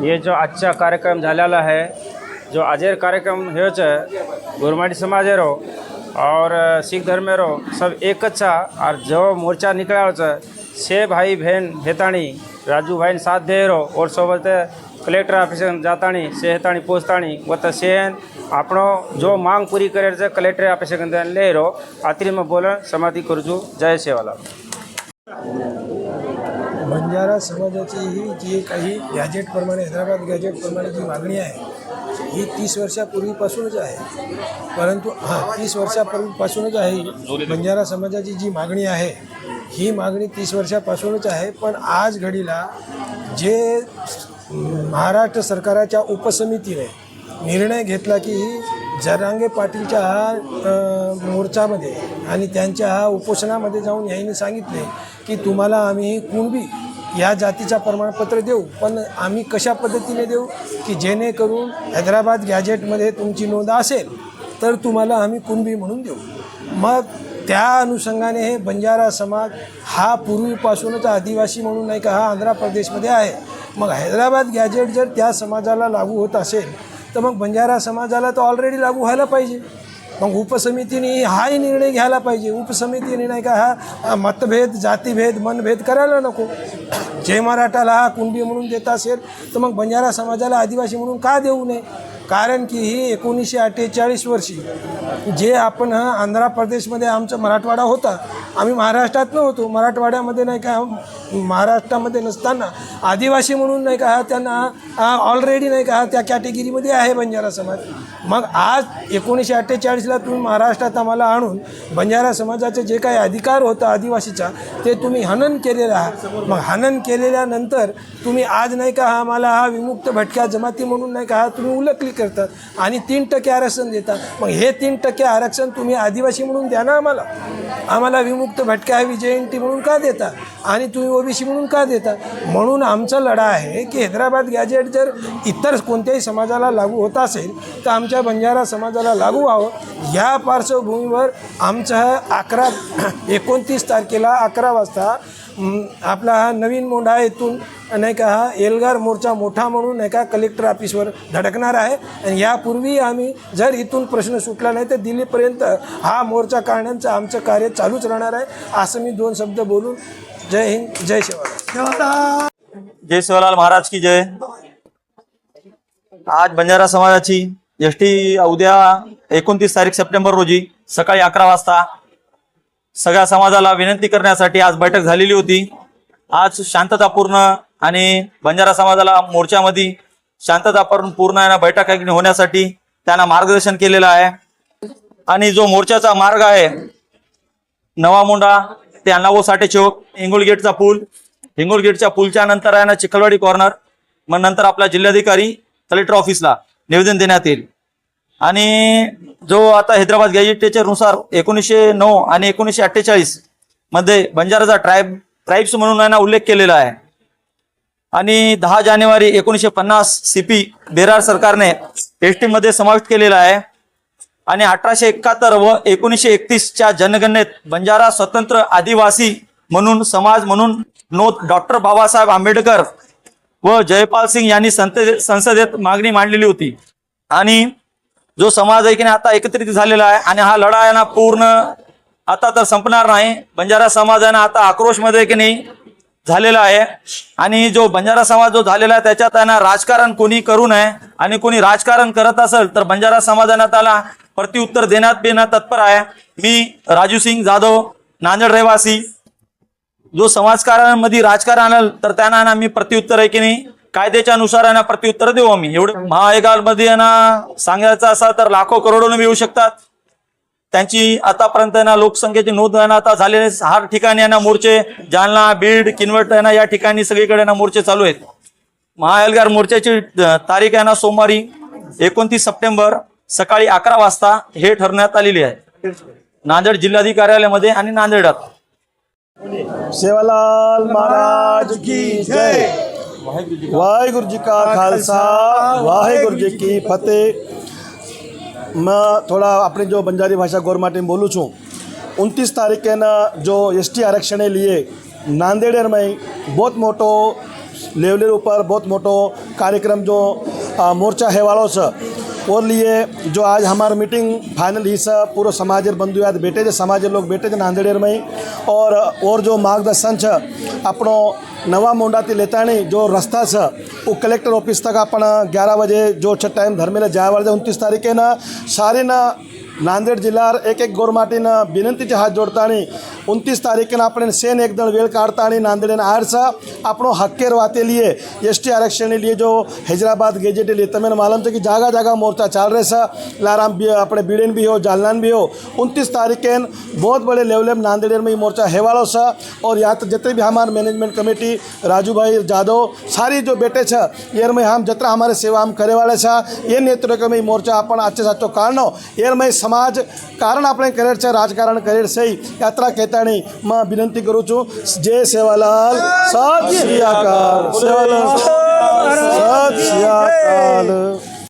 ये जो आजचा कार्यक्रम झालेला आहे जो आजेर कार्यक्रम हेच गुरमाटी समाजेरो और सिख धर्मेरो सब एकच छा और जो मोर्चा निकळ्या छ से भाई बहन हेताणी राजू भाईन साथ दे रो और सोबत कलेक्टर ऑफिस जाताणी से हेताणी पोचताणी व त सेन આપણો જો માંગ પૂરી કરે છે કલેક્ટર ઓફિસે લે રો આત્રીમાં બોલણ સમાધિ કરું છું જય સેવાલાલ बंजारा समाजाची ही जी काही गॅजेटप्रमाणे हैदराबाद गॅजेटप्रमाणे जी मागणी आहे ही तीस वर्षापूर्वीपासूनच आहे. परंतु हां तीस वर्षापूर्वीपासूनच आहे. बंजारा समाजाची जी मागणी आहे ही मागणी तीस वर्षापासूनच आहे. पण आज घडीला जे महाराष्ट्र सरकाराच्या उपसमितीने निर्णय घेतला की जरांगे पाटीलच्या हा मोर्चामध्ये आणि त्यांच्या हा उपोषणामध्ये जाऊन यांनी सांगितले की तुम्हाला आम्ही कुणबी या जातीचा प्रमाणपत्र देऊ पण आम्ही कशा पद्धतीने देऊ की जेणेकरून हैदराबाद गॅजेटमध्ये तुमची नोंद असेल तर तुम्हाला आम्ही कुणबी म्हणून देऊ. मग त्या अनुषंगाने हे बंजारा समाज हा पूर्वीपासूनच आदिवासी म्हणून नाही का हा आंध्र प्रदेशमध्ये आहे. मग हैदराबाद गॅजेट जर त्या समाजाला लागू होत असेल तर मग बंजारा समाजाला तर ऑलरेडी लागू व्हायला पाहिजे. मग उपसमितीने हाही निर्णय घ्यायला पाहिजे. उपसमितीने नाही का हा? मतभेद जातीभेद मनभेद करायला नको. जय मराठाला हा कुणबी म्हणून देत असेल तर मग बंजारा समाजाला आदिवासी म्हणून का देऊ नये? कारण की ही एकोणीसशे अठ्ठेचाळीस वर्षी जे आपण हा आंध्र प्रदेशमध्ये आमचा मराठवाडा होता आम्ही महाराष्ट्रात नव्हतो मराठवाड्यामध्ये नाही का महाराष्ट्रामध्ये नसताना आदिवासी म्हणून नाही का हा त्यांना ऑलरेडी नाही का हा त्या कॅटेगरीमध्ये आहे बंजारा समाज. मग आज एकोणीसशे अठ्ठेचाळीसला तुम्ही महाराष्ट्रात आम्हाला आणून बंजारा समाजाचे जे काही अधिकार होता आदिवासीचा ते तुम्ही हनन केलेलं. आहात मग हनन केलेल्यानंतर तुम्ही आज नाही का हा आम्हाला हा विमुक्त भटक्या जमाती म्हणून नाही का हा तुम्ही उलकली करतात आणि तीन टक्के आरक्षण देतात. मग हे तीन टक्के आरक्षण तुम्ही आदिवासी म्हणून द्या ना आम्हाला. आम्हाला विमुक्त भटक्या ही जयंती म्हणून का देता? आणि तुम्ही ओबीसी म्हणून का देता? म्हणून आमचा लढा आहे की हैदराबाद गॅजेट जर इतर कोणत्याही समाजाला लागू होत असेल तर आमच्या बंजारा समाजाला लागू व्हावं. या पार्श्वभूमीवर आमचं अकरा एकोणतीस तारखेला अकरा वाजता आपला हा नवीन मोंढा येथून नाही का हा एल्गार मोर्चा मोठा म्हणून नाही का कलेक्टर ऑफिसवर धडकणार आहे. आणि यापूर्वी आम्ही जर इथून प्रश्न सुटला नाही तर दिल्लीपर्यंत हा मोर्चा काढण्याचं आमचं कार्य चालूच राहणार आहे असं मी दोन शब्द बोलून जय हिंद जय शिवाय जय शिवालाल महाराज की जय. आज बंजारा समाजाची एस टी उद्या एकोणतीस तारीख सप्टेंबर रोजी सकाळी अकरा वाजता सगळ्या समाजाला विनंती करण्यासाठी आज बैठक झालेली होती. आज शांततापूर्ण आणि बंजारा समाजाला मोर्चामध्ये शांततापूर्ण पूर्ण आहे ना बैठक होण्यासाठी त्यांना मार्गदर्शन केलेलं आहे. आणि जो मोर्चाचा मार्ग आहे नवा मुंडा ते अण्णाभाऊ साठे चौक हिंगोल गेटचा पूल. हिंगोल गेटच्या पूलच्या नंतर आहे ना चिखलवाडी कॉर्नर मग नंतर आपला जिल्हाधिकारी कलेक्टर ऑफिसला निवेदन देण्यात येईल. आणि जो आता हैदराबाद गॅजेटेच्यानुसार एकोणीसशे नऊ आणि एकोणीसशे अठ्ठेचाळीसमध्ये बंजाराचा ट्राईब ट्राईब्स म्हणून यांना उल्लेख केलेला आहे. आणि दहा जानेवारी एकोणीसशे पन्नास सीपी बेरार सरकारने एस टीमध्ये समाविष्ट केलेला आहे. आणि अठराशे एकाहत्तर व एकोणीसशे एकतीसच्या जनगणनेत बंजारा स्वतंत्र आदिवासी म्हणून समाज म्हणून नोंद डॉक्टर बाबासाहेब आंबेडकर व जयपाल सिंग यांनी संसदे संसदेत मागणी मांडलेली होती. आणि जो समाज आहे की नाही आता एकत्रित झालेला आहे आणि हा लढा आहे ना पूर्ण आता तर संपणार नाही. बंजारा समाज आहे ना आता आक्रोशमध्ये की नाही झालेला आहे. आणि जो बंजारा समाज जो झालेला आहे त्याच्यात आहे ना राजकारण कोणी करू नये आणि कोणी राजकारण करत असेल तर बंजारा समाजानं त्याला प्रत्युत्तर देण्यात देण्यात तत्पर आहे. मी राजू सिंग जाधव नांदेड रहिवासी. जो समाजकारणामध्ये राजकारण आणल तर त्यांना ना मी प्रत्युत्तर आहे की नाही कायद्याच्या नुसार आहे ना प्रत्युत्तर देऊ आम्ही. एवढं महाएगालमध्ये आहे ना सांगायचं असं तर लाखो करोडोने येऊ शकतात. त्यांची आतापर्यंत आहे ना लोकसंख्येची नोंद आहे ना आता झालेले सहा ठिकाणी आहे ना मोर्चे जालना बीड किनवट आहे ना या ठिकाणी सगळीकडे आहे ना मोर्चे चालू आहेत. महाएल्गार मोर्चाची तारीख आहे ना सोमवारी एकोणतीस सप्टेंबर सकाळी अकरा वाजता हे ठरवण्यात आलेली आहे. नांदेड जिल्हाधिकार्यालयामध्ये आणि नांदेडात. सेवालाल महाराज की जय. ਵਾਹਿਗੁਰੂ ਜੀ ਕਾ ਖਾਲਸਾ ਵਾਹਿਗੁਰੂ ਜੀ ਕੀ ફતેહ મેં થોડા આપણે જો બંજારી ભાષા ગોર માટે બોલું છું ઉનતીસ તારીખેના જો એસટી આરક્ષણે લીએ નાંદેડમાં બહુ મોટો લેવલેર ઉપર બહુ મોટો કાર્યક્રમ જો મોરચા હેવાળો છે और लिए जो आज हमारा मीटिंग फाइनल ही से पूरा समाज बंधु याद बैठे थे समाज लोग बैठे थे नांदेड़ में ही और और जो मार्गदर्शन છે આપણો નવા મોંડાથી લેતાણી જો રસ્તા છે वो कलेक्टर ऑफिस तक अपन ग्यारह बजे जो છે टाइम धर्मेला जाया वाले उनतीस तारीखे ना सारे ना नांदेड जिल्ह्यावर एक एक गोरमाटीनं विनंतीचे हात जोडताणी उनतीस तारीखेनं आपण सेन एकदम वेळ काढताणी नांदेडनं आरसा આપણો हक्केर वाते लिए एस टी आरक्षण के लिए जो हैदराबाद गेजेट लिए तमें मालूम है कि जगह जगह मोर्चा चल रहे सा लाराम भी अपने बीड़न भी हो जालनान भी हो उनतीस तारीखेन बहुत बड़े लेवल में नांदेड़ में ये मोर्चा है वालो सा और यहाँ तक जितने भी हमारे मैनेजमेंट कमेटी राजू भाई जादव सारी जो बेटे छे एर में हम जितना हमारे सेवा हम करे वाले छा ये नेतृत्व में ये मोर्चा अपन आजचे साचो काढणं एर में સમાજ કારણ આપણે કરેલ છે રાજકારણ કરેલ છે યાત્રા કેતાણીમાં વિનંતી કરું છું. જય સેવાલાલ સત શ્રી અકાલ. સેવાલાલ સત શ્રી અકાલ.